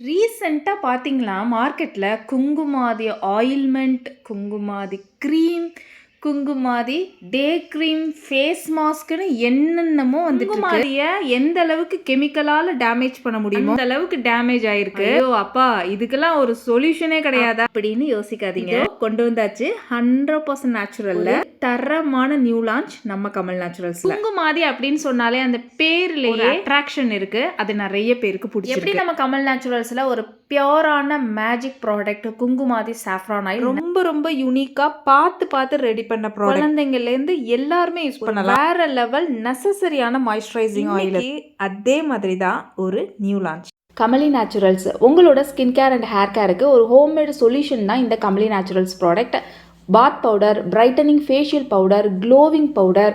ரீசெண்டாக பார்த்தீங்களா மார்க்கெட்டில் kumkumadi ointment kumkumadi cream kumkumadi day cream face மாஸ்க்னு என்னென்னமோ வந்துட்டு குங்குமாதிய எந்த அளவுக்கு கெமிக்கலால டேமேஜ் பண்ண முடியுமோ அந்த அளவுக்கு டேமேஜ் ஆயிருக்கு. ஐயோ அப்பா இதுக்கெல்லாம் ஒரு சொல்யூஷனே கிடையாதா? அப்படின்னு யோசிக்காதீங்க. கொண்டு வந்தாச்சு ஹண்ட்ரட் பர்சன்ட் நேச்சுரல்ல தரமான நியூ லான்ச் நம்ம கமல் நேச்சுரல்ஸ்ல குங்குமாதி அப்படின்னு சொன்னாலே அந்த பேர்லயே அட்ராக்ஷன் இருக்கு. அது நிறைய பேருக்கு பிடிச்சி எப்படி நம்ம கமல் நேச்சுரல்ஸ்ல ஒரு பியோரான magic product kumkumadi saffron oil ரொம்ப ரொம்ப யூனிக்கா பார்த்து பார்த்து ரெடி பண்ண ப்ராடக்ட் குழந்தைங்கள்ல இருந்து எல்லாருமே யூஸ் பண்ணலாம். வேற லெவல் நெசசரியான மாய்ஸ்சரைசிங் ஆயில் அதே மாதிரி தான் ஒரு நியூ லான்ச் கமலி நேச்சுரல்ஸ் உங்களோட ஸ்கின் கேர் அண்ட் ஹேர் கேருக்கு ஒரு ஹோம்மேடு சொல்யூஷன் தான் இந்த Kamali naturals product bath powder brightening facial powder glowing powder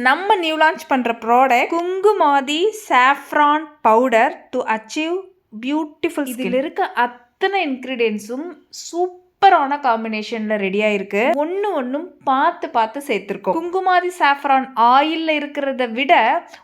நம்ம நியூ லான்ச் பண்ணுற product kumkumadi saffron powder to achieve beautiful இதில் இருக்க அத்தனை இன்க்ரீடியன்ஸும் சூப்பரான காம்பினேஷனில் ரெடியாக இருக்கு ஒன்று ஒன்றும் பார்த்து பார்த்து சேர்த்துருக்கோம். குங்குமாதி சாஃப்ரான் ஆயிலில் இருக்கிறத விட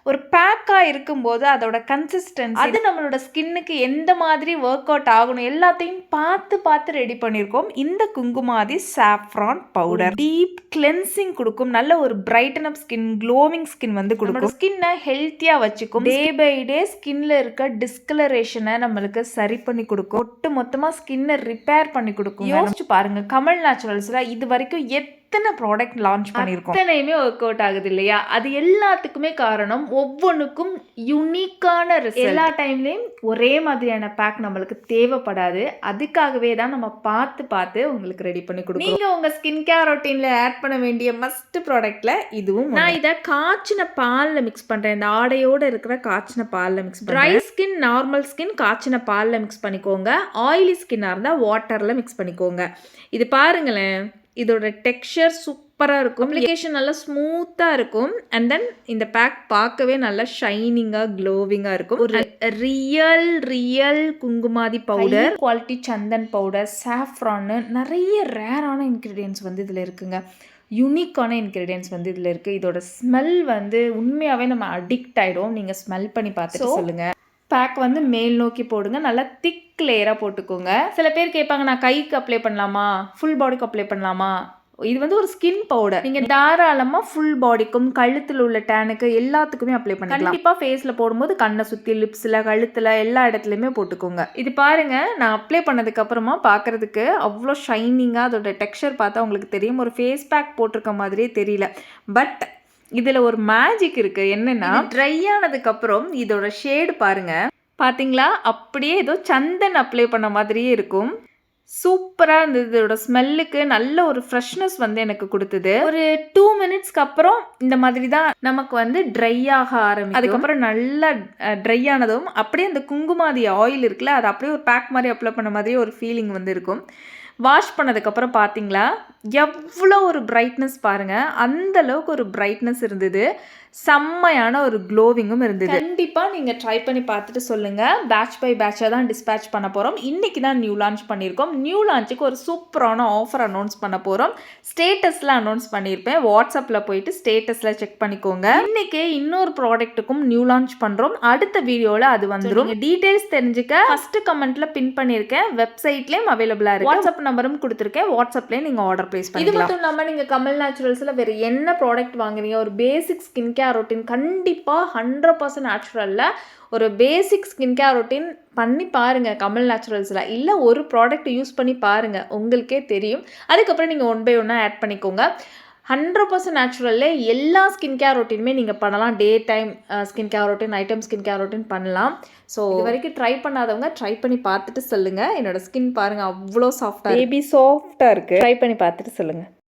ஒரு பேக்காக இருக்கும்போது அதோட கன்சிஸ்டன்ஸ் அது நம்மளோட ஸ்கின்னுக்கு எந்த மாதிரி ஒர்க் அவுட் ஆகணும் எல்லாத்தையும் பார்த்து பார்த்து ரெடி பண்ணியிருக்கோம். இந்த kumkumadi saffron powder deep cleansing கொடுக்கும். நல்ல ஒரு brighten up skin glowing skin வந்து கொடுக்கும். ஸ்கின்னை ஹெல்த்தியாக வச்சுக்கும். டே பை டே ஸ்கின்ல இருக்க டிஸ்கலரேஷனை நம்மளுக்கு சரி பண்ணி கொடுக்கும். ஒட்டு மொத்தமாக ஸ்கின்னை ரிப்பேர் பண்ணி கொடுக்கும். யோசிச்சு பாருங்க. கமல் நேச்சுரல்ஸ்ல இது வரைக்கும் எத்தனை ப்ராடக்ட் லான்ச் பண்ணியிருக்கோம்? அத்தனையுமே ஒர்க் அவுட் ஆகுது இல்லையா? அது எல்லாத்துக்குமே காரணம் ஒவ்வொன்றுக்கும் யூனிக்கான எல்லா டைம்லேயும் ஒரே மாதிரியான பேக் நம்மளுக்கு தேவைப்படாது. அதுக்காகவே தான் நம்ம பார்த்து பார்த்து உங்களுக்கு ரெடி பண்ணி கொடுக்கும் நீங்கள் உங்கள் ஸ்கின் கேர் ரொட்டீனில் ஆட் பண்ண வேண்டிய மஸ்ட் ப்ராடக்ட்ல இதுவும் நான் இதை காய்ச்சின பாலில் மிக்ஸ் பண்ணுறேன் இந்த ஆடையோட இருக்கிற காய்ச்சின பாலில் mix dry skin normal skin காய்ச்சின பாலில் மிக்ஸ் பண்ணிக்கோங்க. ஆயிலி ஸ்கின்னாக இருந்தால் வாட்டரில் மிக்ஸ் பண்ணிக்கோங்க. இது பாருங்களேன். இதோட டெக்ஸ்சர் சூப்பராக இருக்கும். அப்ளிகேஷன் நல்லா ஸ்மூத்தாக இருக்கும். அண்ட் தென் இந்த பேக் பார்க்கவே நல்லா ஷைனிங்காக க்ளோவிங்காக இருக்கும். ஒரு real real kumkumadi powder quality chandan powder சாஃப்ரான்னு நிறைய ரேரான இன்க்ரீடியன்ஸ் வந்து இதில் இருக்குங்க. யூனிக்கான இன்க்ரீடியன்ஸ் வந்து இதில் இருக்குது இதோட ஸ்மெல் வந்து உண்மையாகவே நம்ம அடிக்ட் ஆகிடும் நீங்கள் ஸ்மெல் பண்ணி பார்த்துட்டு சொல்லுங்கள் பேக் வந்து மேல் நோக்கி போடுங்க. நல்லா திக் லேயராக போட்டுக்கோங்க. சில பேர் கேட்பாங்க நான் கைக்கு அப்ளை பண்ணலாமா? ஃபுல் பாடிக்கு அப்ளை பண்ணலாமா? இது வந்து ஒரு ஸ்கின் பவுடர் நீங்க தாராளமா ஃபுல் பாடிக்கும் கழுத்துல உள்ள டேனுக்கு எல்லாத்துக்குமே அப்ளை பண்ணலாம் கண்டிப்பா ஃபேஸ்ல போடும்போது கண்ணை சுத்தி லிப்ஸ்ல கழுத்துல எல்லா இடத்துலயுமே போட்டுக்கோங்க. இது பாருங்க நான் அப்ளை பண்ணதுக்கு அப்புறமா பாக்குறதுக்கு அவ்வளோ ஷைனிங்கா அதோட டெக்ஸ்சர் பார்த்தா உங்களுக்கு தெரியும். ஒரு ஃபேஸ் பேக் போட்டிருக்க மாதிரியே தெரியல. பட் இதில் ஒரு மேஜிக் இருக்குது என்னென்னா ட்ரை ஆனதுக்கப்புறம் இதோட ஷேடு பாருங்கள் பார்த்தீங்களா அப்படியே ஏதோ சந்தன் அப்ளை பண்ண மாதிரியே இருக்கும். சூப்பராக இருந்தது. இதோட ஸ்மெல்லுக்கு நல்ல ஒரு ஃப்ரெஷ்னஸ் வந்து எனக்கு கொடுத்தது. ஒரு டூ மினிட்ஸ்க்கு அப்புறம் இந்த மாதிரி தான் நமக்கு வந்து ட்ரை ஆக ஆரம்பிக்கும். அதுக்கப்புறம் நல்லா ட்ரை ஆனதும் அப்படியே அந்த குங்குமாதி ஆயில் இருக்குல்ல அது அப்படியே ஒரு பேக் மாதிரி அப்ளை பண்ண மாதிரியே ஒரு ஃபீலிங் வந்து இருக்கும். வாஷ் பண்ணதுக்கப்புறம் பார்த்தீங்களா? எவ்வளோ ஒரு பிரைட்னஸ் பாருங்கள் அந்த அளவுக்கு ஒரு பிரைட்னஸ் இருந்தது. செம்மையான ஒரு க்ளோவிங்கும் இருந்தது. கண்டிப்பாக நீங்கள் ட்ரை பண்ணி பார்த்துட்டு சொல்லுங்கள் பேட்ச் பை பேட்சாக தான் டிஸ்பேச் பண்ண போகிறோம் இன்றைக்கி தான் நியூ லான்ச் பண்ணியிருக்கோம். நியூ லான்ச்சுக்கு ஒரு சூப்பரான ஆஃபர் அனௌன்ஸ் பண்ண போகிறோம் ஸ்டேட்டஸில் அனௌன்ஸ் பண்ணியிருப்பேன். வாட்ஸ்அப்பில் போயிட்டு ஸ்டேட்டஸில் செக் பண்ணிக்கோங்க. இன்றைக்கி இன்னொரு ப்ராடக்ட்டுக்கும் நியூ லான்ச் பண்ணுறோம் அடுத்த வீடியோவில் அது வந்துடும் டீட்டெயில்ஸ் தெரிஞ்சுக்க ஃபஸ்ட்டு கமெண்ட்டில் பின் பண்ணியிருக்கேன். வெப்சைட்லேயும் அவைலபிளாக இருக்குது வாட்ஸ்அப் நம்பரும் கொடுத்துருக்கேன். வாட்ஸ்அப்லேயே நீங்கள் ஆர்டர் ப்ளேஸ் பண்ணி இது மட்டும் இல்லாமல் நீங்கள் கமல் நேச்சுரல்ஸில் வேறு என்ன ப்ராடக்ட் வாங்குறீங்க? ஒரு பேசிக் ஸ்கின் கேர் ரொட்டீன் கண்டிப்பாக ஹண்ட்ரட் பர்சன்ட் நேச்சுரலில் ஒரு பேசிக் ஸ்கின் கேர் ரொட்டீன் பண்ணி பாருங்கள் கமல் நேச்சுரல்ஸில் இல்லை ஒரு ப்ராடக்ட் யூஸ் பண்ணி பாருங்கள் உங்களுக்கே தெரியும். அதுக்கப்புறம் நீங்கள் ஒன் பை ஒன்னாக ஆட் பண்ணிக்கோங்க. ஹண்ட்ரட் பர்சன்ட் நேச்சுரலில் எல்லா ஸ்கின் கேர் ரொட்டீனுமே நீங்கள் பண்ணலாம். Day time skin care routine item skin care routine பண்ணலாம். ஸோ இது வரைக்கும் ட்ரை பண்ணாதவங்க ட்ரை பண்ணி பார்த்துட்டு சொல்லுங்கள் என்னோட ஸ்கின் பாருங்கள் அவ்வளோ சாஃப்டாக பேபி சாஃப்டாக இருக்குது ட்ரை பண்ணி பார்த்துட்டு சொல்லுங்கள்